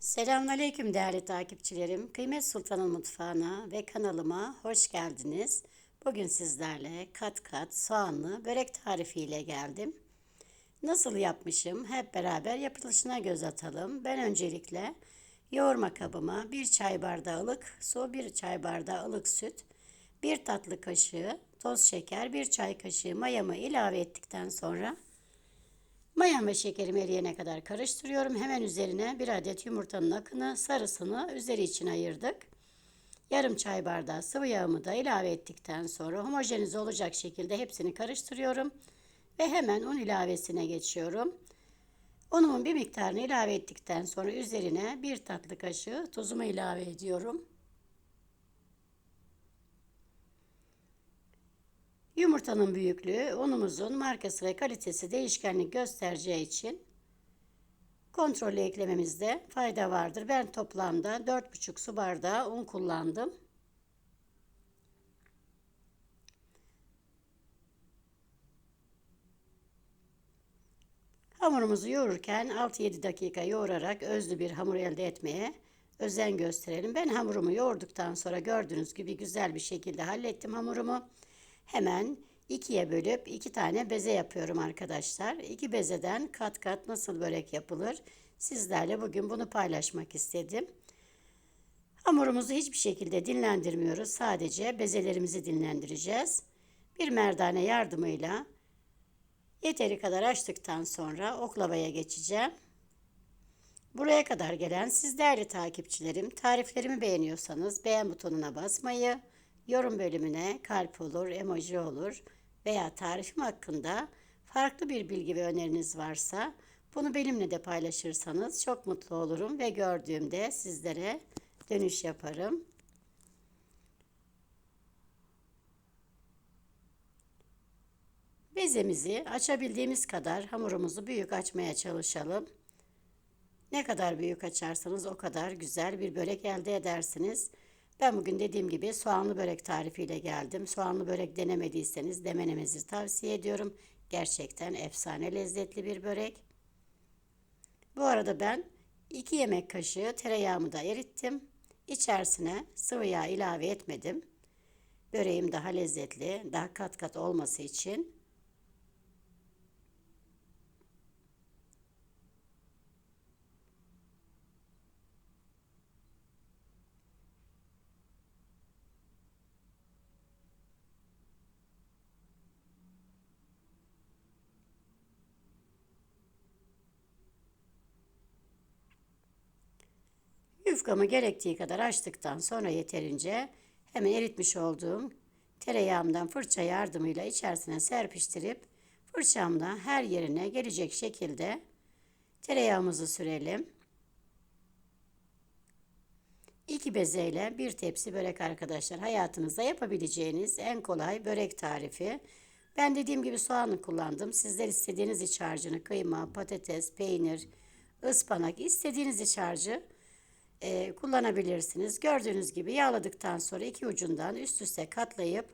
Selamünaleyküm değerli takipçilerim. Kıymet Sultan'ın mutfağına ve kanalıma hoş geldiniz. Bugün sizlerle kat kat soğanlı börek tarifiyle geldim. Nasıl yapmışım hep beraber yapılışına göz atalım. Ben öncelikle yoğurma kabıma bir çay bardağı ılık su, bir çay bardağı ılık süt, bir tatlı kaşığı toz şeker, bir çay kaşığı mayamı ilave ettikten sonra Mayam ve şekerimi eriyene kadar karıştırıyorum. Hemen üzerine bir adet yumurtanın akını, sarısını üzeri için ayırdık. Yarım çay bardağı sıvı yağımı da ilave ettikten sonra homojenize olacak şekilde hepsini karıştırıyorum. Ve hemen un ilavesine geçiyorum. Unumun bir miktarını ilave ettikten sonra üzerine bir tatlı kaşığı tuzumu ilave ediyorum. Yumurtanın büyüklüğü unumuzun markası ve kalitesi değişkenlik göstereceği için kontrollü eklememizde fayda vardır. Ben toplamda 4,5 su bardağı un kullandım. Hamurumuzu yoğururken 6-7 dakika yoğurarak özlü bir hamur elde etmeye özen gösterelim. Ben hamurumu yoğurduktan sonra gördüğünüz gibi güzel bir şekilde hallettim hamurumu. Hemen ikiye bölüp iki tane beze yapıyorum arkadaşlar. İki bezeden kat kat nasıl börek yapılır sizlerle bugün bunu paylaşmak istedim. Hamurumuzu hiçbir şekilde dinlendirmiyoruz. Sadece bezelerimizi dinlendireceğiz. Bir merdane yardımıyla yeteri kadar açtıktan sonra oklavaya geçeceğim. Buraya kadar gelen siz değerli takipçilerim tariflerimi beğeniyorsanız beğen butonuna basmayı, yorum bölümüne kalp olur, emoji olur veya tarifim hakkında farklı bir bilgi ve öneriniz varsa bunu benimle de paylaşırsanız çok mutlu olurum ve gördüğümde sizlere dönüş yaparım. Bezemizi açabildiğimiz kadar hamurumuzu büyük açmaya çalışalım. Ne kadar büyük açarsanız o kadar güzel bir börek elde edersiniz. Ben bugün dediğim gibi soğanlı börek tarifiyle geldim. Soğanlı börek denemediyseniz denemenizi tavsiye ediyorum. Gerçekten efsane lezzetli bir börek. Bu arada ben 2 yemek kaşığı tereyağımı da erittim. İçerisine sıvı yağ ilave etmedim. Böreğim daha lezzetli, daha kat kat olması için Yufkamı gerektiği kadar açtıktan sonra yeterince hemen eritmiş olduğum tereyağımdan fırça yardımıyla içerisine serpiştirip fırçamla her yerine gelecek şekilde tereyağımızı sürelim. İki bezeyle bir tepsi börek arkadaşlar. Hayatınızda yapabileceğiniz en kolay börek tarifi. Ben dediğim gibi soğanı kullandım. Sizler istediğiniz iç harcını kıyma, patates, peynir, ıspanak istediğiniz iç harcı e, kullanabilirsiniz. Gördüğünüz gibi yağladıktan sonra iki ucundan üst üste katlayıp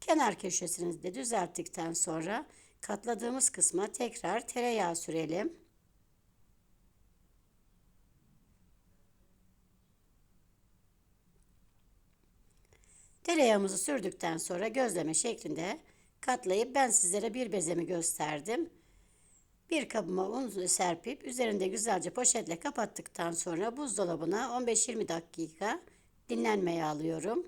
kenar köşesini de düzelttikten sonra katladığımız kısma tekrar tereyağı sürelim. Tereyağımızı sürdükten sonra gözleme şeklinde katlayıp ben sizlere bir bezemi gösterdim. Bir kabıma un serpip üzerinde güzelce poşetle kapattıktan sonra buzdolabına 15-20 dakika dinlenmeye alıyorum.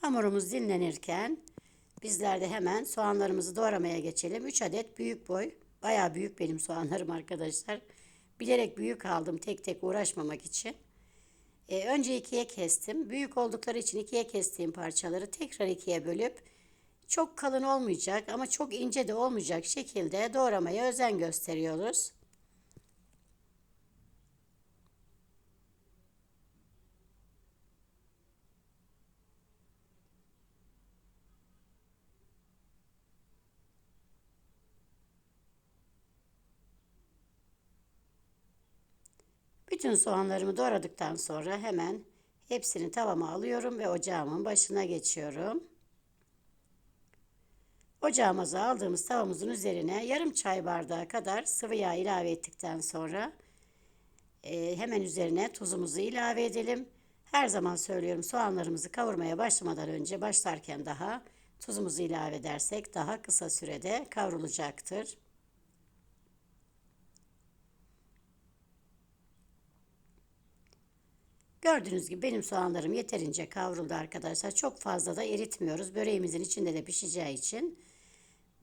Hamurumuz dinlenirken bizler de hemen soğanlarımızı doğramaya geçelim. 3 adet büyük boy, bayağı büyük benim soğanlarım arkadaşlar. Bilerek büyük aldım tek tek uğraşmamak için. E, önce ikiye kestim. Büyük oldukları için ikiye kestiğim parçaları tekrar ikiye bölüp çok kalın olmayacak ama çok ince de olmayacak şekilde doğramaya özen gösteriyoruz. Bütün soğanlarımı doğradıktan sonra hemen hepsini tavama alıyorum ve ocağımın başına geçiyorum. Ocağımıza aldığımız tavamızın üzerine yarım çay bardağı kadar sıvı yağ ilave ettikten sonra e, hemen üzerine tuzumuzu ilave edelim. Her zaman söylüyorum soğanlarımızı kavurmaya başlamadan önce başlarken daha tuzumuzu ilave edersek daha kısa sürede kavrulacaktır. Gördüğünüz gibi benim soğanlarım yeterince kavruldu arkadaşlar. Çok fazla da eritmiyoruz. Böreğimizin içinde de pişeceği için.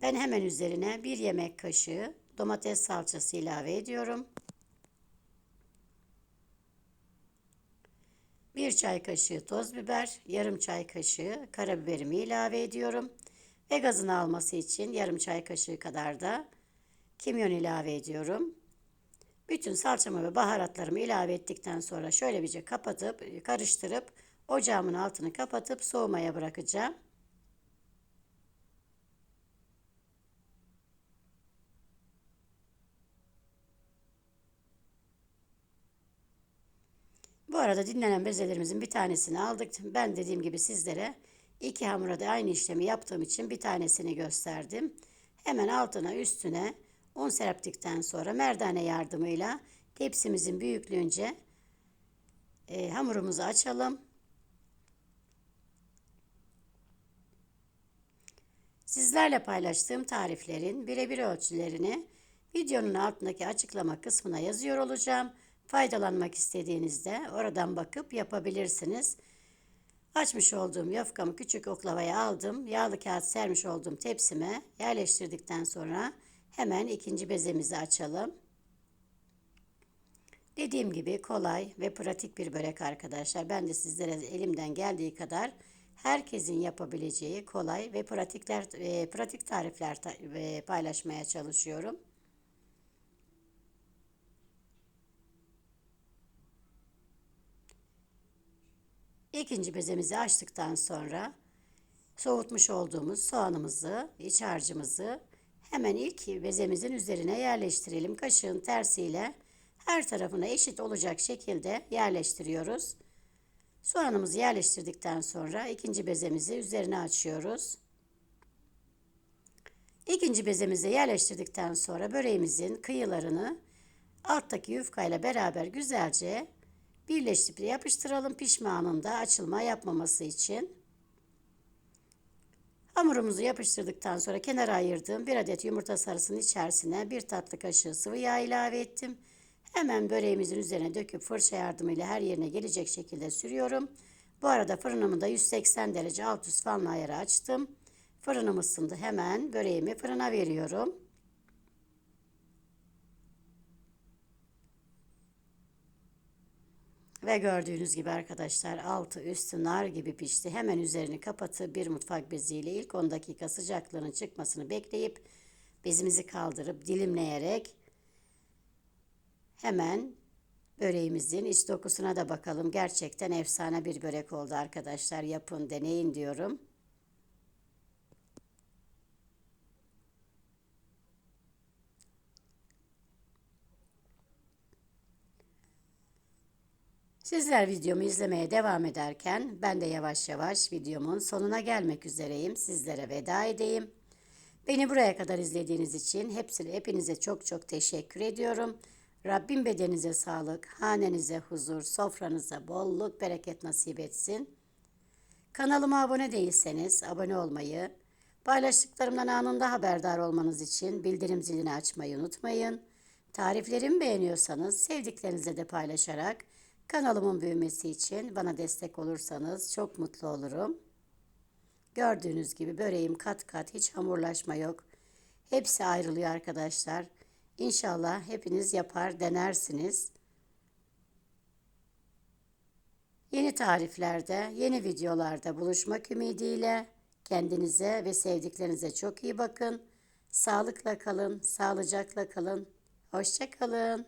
Ben hemen üzerine bir yemek kaşığı domates salçası ilave ediyorum. Bir çay kaşığı toz biber, yarım çay kaşığı karabiberimi ilave ediyorum. Ve gazını alması için yarım çay kaşığı kadar da kimyon ilave ediyorum. Bütün salçamı ve baharatlarımı ilave ettikten sonra şöyle birce kapatıp karıştırıp ocağımın altını kapatıp soğumaya bırakacağım. Bu arada dinlenen bezelerimizin bir tanesini aldık. Ben dediğim gibi sizlere iki hamura da aynı işlemi yaptığım için bir tanesini gösterdim. Hemen altına üstüne un serptikten sonra merdane yardımıyla tepsimizin büyüklüğünce e, hamurumuzu açalım. Sizlerle paylaştığım tariflerin birebir ölçülerini videonun altındaki açıklama kısmına yazıyor olacağım. Faydalanmak istediğinizde oradan bakıp yapabilirsiniz. Açmış olduğum yufkamı küçük oklavaya aldım. Yağlı kağıt sermiş olduğum tepsime yerleştirdikten sonra hemen ikinci bezemizi açalım. Dediğim gibi kolay ve pratik bir börek arkadaşlar. Ben de sizlere elimden geldiği kadar herkesin yapabileceği kolay ve pratikler e, pratik tarifler e, paylaşmaya çalışıyorum. İkinci bezemizi açtıktan sonra soğutmuş olduğumuz soğanımızı, iç harcımızı hemen ilk bezemizin üzerine yerleştirelim. Kaşığın tersiyle her tarafına eşit olacak şekilde yerleştiriyoruz. Soğanımızı yerleştirdikten sonra ikinci bezemizi üzerine açıyoruz. İkinci bezemizi yerleştirdikten sonra böreğimizin kıyılarını alttaki yufkayla beraber güzelce birleştirip yapıştıralım pişme anında açılma yapmaması için. Hamurumuzu yapıştırdıktan sonra kenara ayırdığım bir adet yumurta sarısının içerisine bir tatlı kaşığı sıvı yağ ilave ettim. Hemen böreğimizin üzerine döküp fırça yardımıyla her yerine gelecek şekilde sürüyorum. Bu arada fırınımı da 180 derece alt üst fanlı ayarı açtım. Fırınım ısındı. Hemen böreğimi fırına veriyorum. Ve gördüğünüz gibi arkadaşlar altı üstü nar gibi pişti. Hemen üzerini kapatıp bir mutfak beziyle ilk 10 dakika sıcaklığının çıkmasını bekleyip bezimizi kaldırıp dilimleyerek hemen böreğimizin iç dokusuna da bakalım. Gerçekten efsane bir börek oldu arkadaşlar. Yapın, deneyin diyorum. Sizler videomu izlemeye devam ederken ben de yavaş yavaş videomun sonuna gelmek üzereyim. Sizlere veda edeyim. Beni buraya kadar izlediğiniz için hepsini hepinize çok çok teşekkür ediyorum. Rabbim bedenize sağlık, hanenize huzur, sofranıza bolluk, bereket nasip etsin. Kanalıma abone değilseniz abone olmayı, paylaştıklarımdan anında haberdar olmanız için bildirim zilini açmayı unutmayın. Tariflerimi beğeniyorsanız sevdiklerinize de paylaşarak Kanalımın büyümesi için bana destek olursanız çok mutlu olurum. Gördüğünüz gibi böreğim kat kat hiç hamurlaşma yok. Hepsi ayrılıyor arkadaşlar. İnşallah hepiniz yapar denersiniz. Yeni tariflerde, yeni videolarda buluşmak ümidiyle kendinize ve sevdiklerinize çok iyi bakın. Sağlıkla kalın, sağlıcakla kalın. Hoşça kalın.